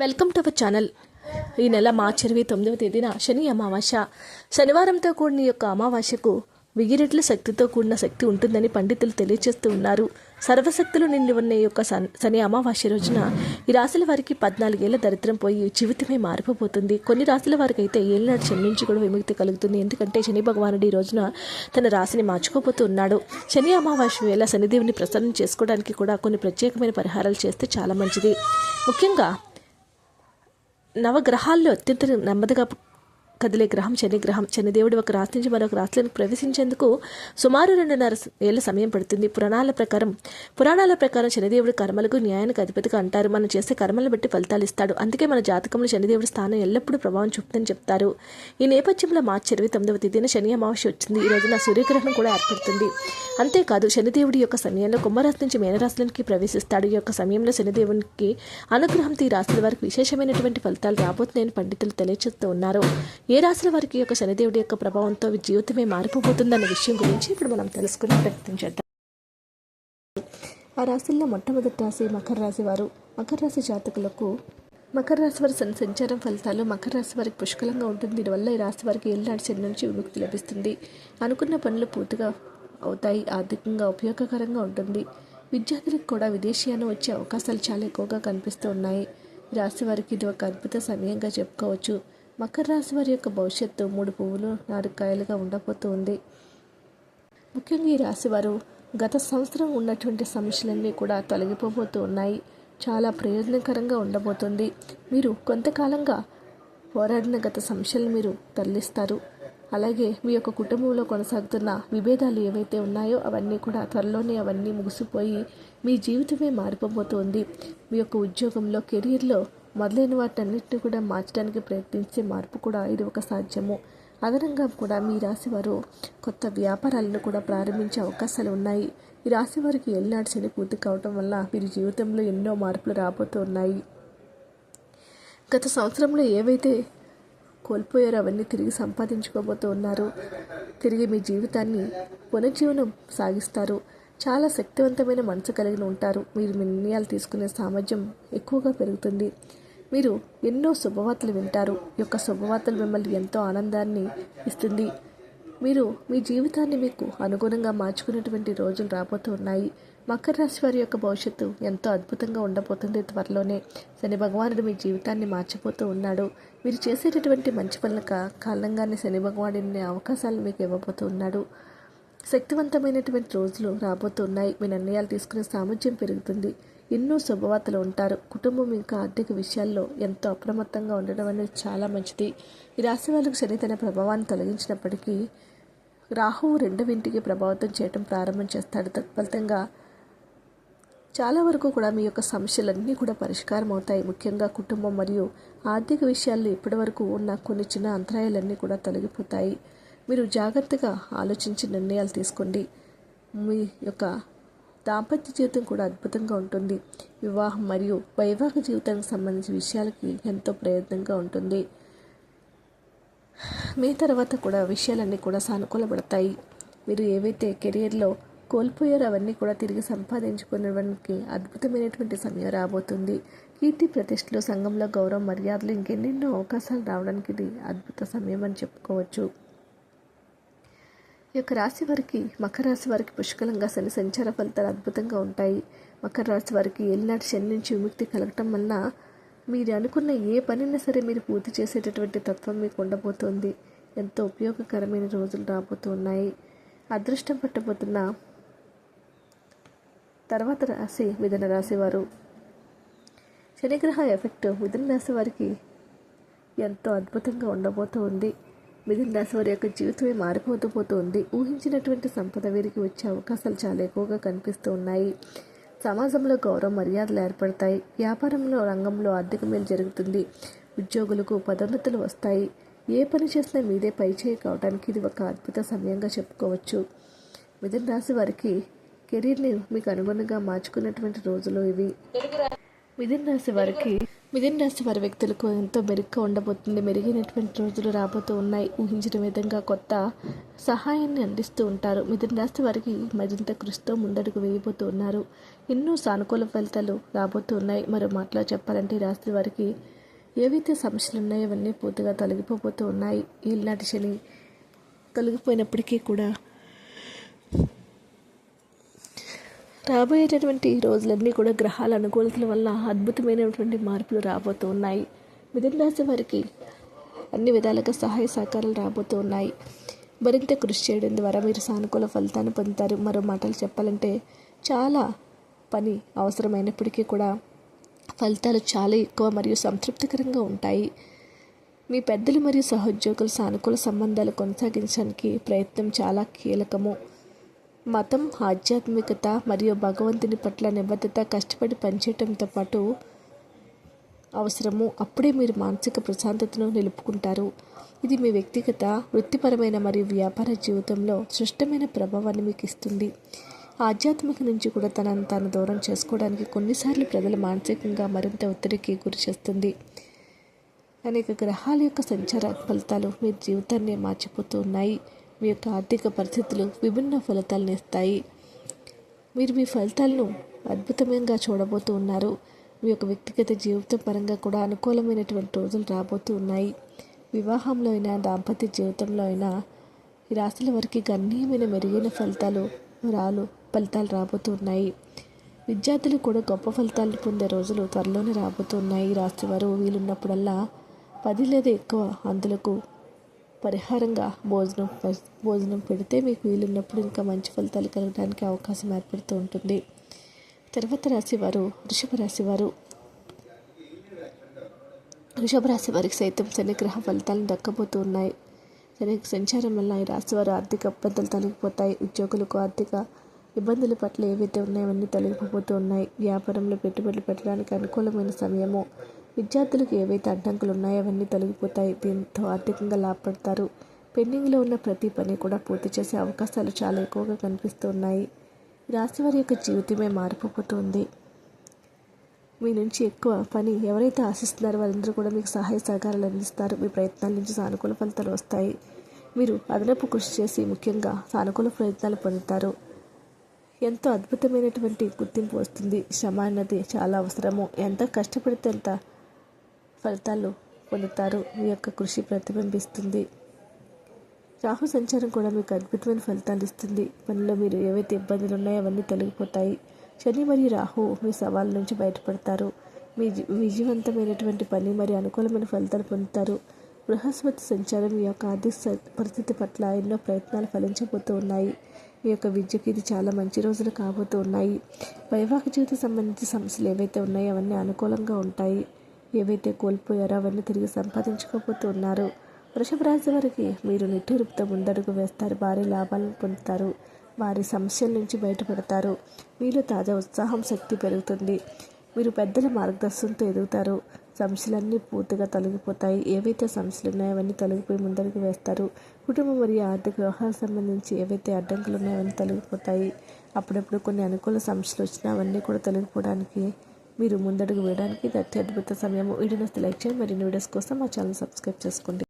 Welcome to our channel. ఈ నెల మార్చి ఇరవై తొమ్మిదవ తేదీన శని అమావాస్య. శనివారంతో కూడిన ఈ యొక్క అమావాస్యకు వెయ్యి శక్తితో కూడిన శక్తి ఉంటుందని పండితులు తెలియజేస్తూ ఉన్నారు. సర్వశక్తులు నిండి ఉన్న ఈ యొక్క సన్- శని అమావాస్య రోజున ఈ రాశుల వారికి పద్నాలుగేళ్ళ దరిద్రం పోయి జీవితమే మారిపోతుంది కొన్ని రాశుల వారికి అయితే ఏళ్ళనాడు శని నుంచి కూడా విముక్తి కలుగుతుంది. ఎందుకంటే శని భగవానుడు ఈ రోజున తన రాశిని మార్చుకోబోతూ ఉన్నాడు. శని అమావాస్య వేళ శనిదేవుని ప్రసన్నం చేసుకోవడానికి కూడా కొన్ని ప్రత్యేకమైన పరిహారాలు చేస్తే చాలా మంచిది. ముఖ్యంగా నవగ్రహాల్లో అత్యంత నెమ్మదిగా కదిలే గ్రహం శని గ్రహం శనిదేవుడు ఒక రాశి నుంచి మరొక రాశిలోకి ప్రవేశించేందుకు సుమారు రెండున్నర ఏళ్ళ సమయం పడుతుంది. పురాణాల ప్రకారం పురాణాల ప్రకారం శనిదేవుడు కర్మలకు న్యాయానికి అధిపతిగా అంటారు. మనం చేసే కర్మలను బట్టి ఫలితాలు ఇస్తాడు. అందుకే మన జాతకంలో శనిదేవుడి స్థానం ఎల్లప్పుడూ ప్రభావం చూపుతుందని చెప్తారు. ఈ నేపథ్యంలో మార్చి ఇరవై తొమ్మిదవ తేదీన శని అమావాస్య వచ్చింది. ఈ రోజున సూర్యగ్రహణం కూడా ఏర్పడుతుంది. అంతేకాదు శనిదేవుడి యొక్క సమయంలో కుంభరాశి నుంచి మేనరాశులకి ప్రవేశిస్తాడు. ఈ యొక్క సమయంలో శనిదేవునికి అనుగ్రహంతో ఈ రాశుల వారికి విశేషమైనటువంటి ఫలితాలు రాబోతున్నాయని పండితులు తెలియజేస్తూ ఉన్నారు. ఏ రాశుల వారికి యొక్క శనిదేవుడి యొక్క ప్రభావంతో జీవితమే మారిపోతుందన్న విషయం గురించి ఇప్పుడు మనం తెలుసుకుని ప్రయత్నం చేద్దాం. ఆ రాశుల్లో మొట్టమొదటి రాశి మకర రాశి వారు. మకర రాశి జాతకులకు మకర రాశి వారి సంచారం ఫలితాలు మకర రాశి వారికి పుష్కలంగా ఉంటుంది. దీనివల్ల ఈ రాశి వారికి ఏళ్ళనాటి శని నుంచి విముక్తి లభిస్తుంది. అనుకున్న పనులు పూర్తిగా అవుతాయి. ఆర్థికంగా ఉపయోగకరంగా ఉంటుంది. విద్యార్థులకు కూడా విదేశీయానం వచ్చే అవకాశాలు చాలా ఎక్కువగా కనిపిస్తూ ఉన్నాయి. రాశి వారికి ఇది ఒక అద్భుత సమయంగా చెప్పుకోవచ్చు. మకర రాశి వారి యొక్క భవిష్యత్తు మూడు పువ్వులు నాలుగు కాయలుగా ఉండబోతూ ఉంది. ముఖ్యంగా ఈ రాశివారు గత సంవత్సరం ఉన్నటువంటి సమస్యలన్నీ కూడా తొలగిపోబోతూ ఉన్నాయి. చాలా ప్రయోజనకరంగా ఉండబోతుంది. మీరు కొంతకాలంగా పోరాడిన గత సమస్యలను మీరు తరలిస్తారు. అలాగే మీ యొక్క కుటుంబంలో కొనసాగుతున్న విభేదాలు ఏవైతే ఉన్నాయో అవన్నీ కూడా త్వరలోనే అవన్నీ ముగిసిపోయి మీ జీవితమే మారిపోబోతోంది మీ యొక్క ఉద్యోగంలో కెరీర్లో మొదలైన వాటన్నిటిని కూడా మార్చడానికి ప్రయత్నించే మార్పు కూడా ఇది ఒక సాధ్యము. అదనంగా కూడా మీ రాశి వారు కొత్త వ్యాపారాలను కూడా ప్రారంభించే అవకాశాలు ఉన్నాయి. ఈ రాశి వారికి ఎల్నాడు శని పూర్తి కావటం వల్ల వీరి జీవితంలో ఎన్నో మార్పులు రాబోతూ ఉన్నాయి. గత సంవత్సరంలో ఏవైతే కోల్పోయారో అవన్నీ తిరిగి సంపాదించుకోబోతూ ఉన్నారు. తిరిగి మీ జీవితాన్ని పునర్జీవనం సాగిస్తారు. చాలా శక్తివంతమైన మనసు కలిగి ఉంటారు. మీరు మీ నిర్ణయాలు తీసుకునే సామర్థ్యం ఎక్కువగా పెరుగుతుంది. మీరు ఎన్నో శుభవార్తలు వింటారు. ఈ యొక్క శుభవార్తలు మిమ్మల్ని ఎంతో ఆనందాన్ని ఇస్తుంది. మీరు మీ జీవితాన్ని మీకు అనుగుణంగా మార్చుకునేటువంటి రోజులు రాబోతూ ఉన్నాయి. మకర రాశి వారి యొక్క భవిష్యత్తు ఎంతో అద్భుతంగా ఉండబోతుంది త్వరలోనే. శని భగవానుడు మీ జీవితాన్ని మార్చిపోతూ ఉన్నాడు. మీరు చేసేటటువంటి మంచి పనుల కారణంగానే శని భగవానుడిని అవకాశాలు మీకు ఇవ్వబోతూ ఉన్నాడు. శక్తివంతమైనటువంటి రోజులు రాబోతున్నాయి. మీ నిర్ణయాలు తీసుకునే సామర్థ్యం పెరుగుతుంది. ఎన్నో శుభవార్తలు ఉంటారు. కుటుంబం ఇంకా ఆర్థిక విషయాల్లో ఎంతో అప్రమత్తంగా ఉండడం అనేది చాలా మంచిది. ఈ రాశి వాళ్ళకు శని తన ప్రభావాన్ని తొలగించినప్పటికీ రాహువు రెండవ ఇంటికి ప్రభావితం చేయడం ప్రారంభం చేస్తాడు. తత్ఫలితంగా చాలా వరకు కూడా మీ యొక్క సమస్యలన్నీ కూడా పరిష్కారం అవుతాయి. ముఖ్యంగా కుటుంబం మరియు ఆర్థిక విషయాల్లో ఇప్పటివరకు ఉన్న కొన్ని చిన్న అంతరాయాలన్నీ కూడా తొలగిపోతాయి. మీరు జాగ్రత్తగా ఆలోచించి నిర్ణయాలు తీసుకోండి. మీ యొక్క దాంపత్య జీవితం కూడా అద్భుతంగా ఉంటుంది. వివాహం మరియు వైవాహిక జీవితానికి సంబంధించిన విషయాలకి ఎంతో ప్రయత్నంగా ఉంటుంది. మీ తర్వాత కూడా విషయాలన్నీ కూడా సానుకూలపడతాయి. మీరు ఏవైతే కెరియర్లో కోల్పోయారో అవన్నీ కూడా తిరిగి సంపాదించుకునేవానికి అద్భుతమైనటువంటి సమయం రాబోతుంది. కీర్తి ప్రతిష్టలు సంఘంలో గౌరవ మర్యాదలు ఇంకెన్నెన్నో అవకాశాలు రావడానికి ఇది అద్భుత సమయం అని చెప్పుకోవచ్చు. ఈ యొక్క రాశి వారికి మకర రాశి వారికి పుష్కలంగా శని సంచార ఫలితాలు అద్భుతంగా ఉంటాయి. మకర రాశి వారికి ఏలినాటి శని నుంచి విముక్తి కలగటం వలన మీరు అనుకున్న ఏ పనైనా సరే మీరు పూర్తి చేసేటటువంటి తత్వం మీకు ఉండబోతోంది. ఎంతో ఉపయోగకరమైన రోజులు రాబోతున్నాయి. అదృష్టం పట్టబోతున్న తర్వాత రాశి మిథున రాశి వారు. శనిగ్రహ ఎఫెక్ట్ మిథున రాశి వారికి ఎంతో అద్భుతంగా ఉండబోతోంది. మిథున రాశి వారి యొక్క జీవితమే మారిపోతూ పోతుంది. ఊహించినటువంటి సంపద వీరికి వచ్చే అవకాశాలు చాలా ఎక్కువగా కనిపిస్తూ ఉన్నాయి. సమాజంలో గౌరవ మర్యాదలు ఏర్పడతాయి. వ్యాపారంలో రంగంలో ఆర్థిక మేలు జరుగుతుంది. ఉద్యోగులకు పదోన్నతులు వస్తాయి. ఏ పని చేసినా మీదే పైచేయి కావడానికి ఇది ఒక అద్భుత సమయంగా చెప్పుకోవచ్చు. మిథున రాశి వారికి కెరీర్ని మీకు అనుగుణంగా మార్చుకున్నటువంటి రోజులు ఇవి. మిథున రాశి వారికి మిథున రాశి వారి వ్యక్తులకు ఎంతో మెరుగ్గా ఉండబోతుంది. మెరుగైనటువంటి రోజులు రాబోతూ ఉన్నాయి. ఊహించిన విధంగా కొత్త సహాయాన్ని అందిస్తూ ఉంటారు. మిథున రాశి వారికి మరింత కృషితో ముందడుగు వేయబోతూ ఉన్నారు. ఎన్నో సానుకూల ఫలితాలు రాబోతూ ఉన్నాయి. మరో మాటలో చెప్పాలంటే రాశి వారికి ఏవైతే సమస్యలు ఉన్నాయో అవన్నీ పూర్తిగా తొలగిపోబోతూ ఉన్నాయి. ఈనాటి శని తొలగిపోయినప్పటికీ కూడా రాబోయేటటువంటి రోజులన్నీ కూడా గ్రహాల అనుకూలతల వల్ల అద్భుతమైనటువంటి మార్పులు రాబోతూ ఉన్నాయి మిథున రాశి వారికి అన్ని విధాలుగా సహాయ సహకారాలు రాబోతూ ఉన్నాయి మరింత కృషి చేయడం ద్వారా మీరు సానుకూల ఫలితాన్ని పొందుతారు. మరో మాటలు చెప్పాలంటే చాలా పని అవసరమైనప్పటికీ కూడా ఫలితాలు చాలా ఎక్కువ మరియు సంతృప్తికరంగా ఉంటాయి. మీ పెద్దలు మరియు సహోద్యోగుల సానుకూల సంబంధాలు కొనసాగించడానికి ప్రయత్నం చాలా కీలకము. మతం ఆధ్యాత్మికత మరియు భగవంతుని పట్ల నిబద్ధత కష్టపడి పనిచేయటంతో పాటు అవసరము. అప్పుడే మీరు మానసిక ప్రశాంతతను నిలుపుకుంటారు. ఇది మీ వ్యక్తిగత వృత్తిపరమైన మరియు వ్యాపార జీవితంలో స్పష్టమైన ప్రభావాన్ని మీకు ఇస్తుంది. ఆధ్యాత్మిక నుంచి కూడా తనను తాను దూరం చేసుకోవడానికి కొన్నిసార్లు ప్రజలు మానసికంగా మరింత ఒత్తిడికి గురి చేస్తుంది. అనేక గ్రహాల యొక్క సంచార ఫలితాలు మీ జీవితాన్ని మార్చిపోతూ ఉన్నాయి మీ యొక్క ఆర్థిక పరిస్థితులు విభిన్న ఫలితాలను ఇస్తాయి. మీరు మీ ఫలితాలను అద్భుతమంగా చూడబోతూ ఉన్నారు. మీ యొక్క వ్యక్తిగత జీవితం పరంగా కూడా అనుకూలమైనటువంటి రోజులు రాబోతూ ఉన్నాయి. వివాహంలో అయినా దాంపత్య జీవితంలో అయినా ఈ రాశుల వారికి గణనీయమైన మెరుగైన ఫలితాలు రాలు ఫలితాలు రాబోతూ ఉన్నాయి. విద్యార్థులు కూడా గొప్ప ఫలితాలు పొందే రోజులు త్వరలోనే రాబోతున్నాయి ఈ రాశి వారు వీలున్నప్పుడల్లా పది లేదా ఎక్కువ అందులకు పరిహారంగా భోజనం భోజనం పెడితే మీకు వీలున్నప్పుడు ఇంకా మంచి ఫలితాలు కలగడానికి అవకాశం ఏర్పడుతూ ఉంటుంది. తర్వాత రాశి వారు వృషభ రాశివారు. వృషభ రాశి వారికి సైతం శనిగ్రహ ఫలితాలను దక్కబోతూ ఉన్నాయి. శని సంచారం వల్ల ఈ రాశి వారు ఆర్థిక ఇబ్బందులు తొలగిపోతాయి. ఉద్యోగులకు ఆర్థిక ఇబ్బందుల పట్ల ఏవైతే ఉన్నాయో అవన్నీ తొలగిపోతూ ఉన్నాయి. వ్యాపారంలో పెట్టుబడులు పెట్టడానికి అనుకూలమైన సమయము విద్యార్థులకు ఏవైతే అడ్డంకులు ఉన్నాయో అవన్నీ తొలగిపోతాయి. దీంతో ఆర్థికంగా లాభపడతారు. పెండింగ్లో ఉన్న ప్రతి పని కూడా పూర్తి చేసే అవకాశాలు చాలా ఎక్కువగా కనిపిస్తూ ఉన్నాయి రాశి వారి యొక్క జీవితమే మారిపోతుంది మీ నుంచి ఎక్కువ పని ఎవరైతే ఆశిస్తున్నారో వారందరూ కూడా మీకు సహాయ సహకారాలు అందిస్తారు. మీ ప్రయత్నాల నుంచి సానుకూల ఫలితాలు వస్తాయి. మీరు అదనపు కృషి చేసి ముఖ్యంగా సానుకూల ప్రయత్నాలు పొందుతారు. ఎంతో అద్భుతమైనటువంటి గుర్తింపు వస్తుంది. శ్రమ అన్నది చాలా అవసరము. ఎంత కష్టపడితే అంత ఫలితాలు పొందుతారు. మీ యొక్క కృషి ప్రతిబింబిస్తుంది. రాహు సంచారం కూడా మీకు అద్భుతమైన ఫలితాలు ఇస్తుంది. పనిలో మీరు ఏవైతే ఇబ్బందులు ఉన్నాయో అవన్నీ తొలగిపోతాయి. శని మరియు రాహు మీ సవాళ్ళ నుంచి బయటపడతారు. మీ విజయవంతమైనటువంటి పని మరియు అనుకూలమైన ఫలితాలు పొందుతారు. బృహస్పతి సంచారం మీ యొక్క ఆర్థిక పరిస్థితి పట్ల ఎన్నో ప్రయత్నాలు ఫలించబోతూ ఉన్నాయి. మీ యొక్క విద్యకు ఇది చాలా మంచి రోజులు కాబోతూ ఉన్నాయి. వైవాహిక జీవితం సంబంధించిన సమస్యలు ఏవైతే ఉన్నాయో అవన్నీ అనుకూలంగా ఉంటాయి. ఏవైతే కోల్పోయారో అవన్నీ తిరిగి సంపాదించుకోబోతున్నారు. వృషభ రాశి వారికి మీరు నిట్టూరుపుతో ముందడుగు వేస్తారు. భారీ లాభాలను పొందుతారు. వారి సమస్యల నుంచి బయటపడతారు. మీలో తాజా ఉత్సాహం శక్తి పెరుగుతుంది. మీరు పెద్దల మార్గదర్శనంతో ఎదుగుతారు. సమస్యలన్నీ పూర్తిగా తొలగిపోతాయి. ఏవైతే సమస్యలు ఉన్నాయో అవన్నీ తొలగిపోయి ముందడుగు వేస్తారు. కుటుంబం మరియు ఆర్థిక వ్యవహారాలకు సంబంధించి ఏవైతే అడ్డంకులు ఉన్నాయో అవన్నీ తొలగిపోతాయి. అప్పుడప్పుడు కొన్ని అనుకూల సమస్యలు వచ్చినా అవన్నీ కూడా తొలగిపోవడానికి మీరు ముందడుగు వేయడానికి ఇది అత్యద్భుత సమయం వీడియోస్ లైక్ చేయండి. మరిన్ని వీడియోస్ కోసం మా ఛానల్ సబ్స్క్రైబ్ చేసుకోండి.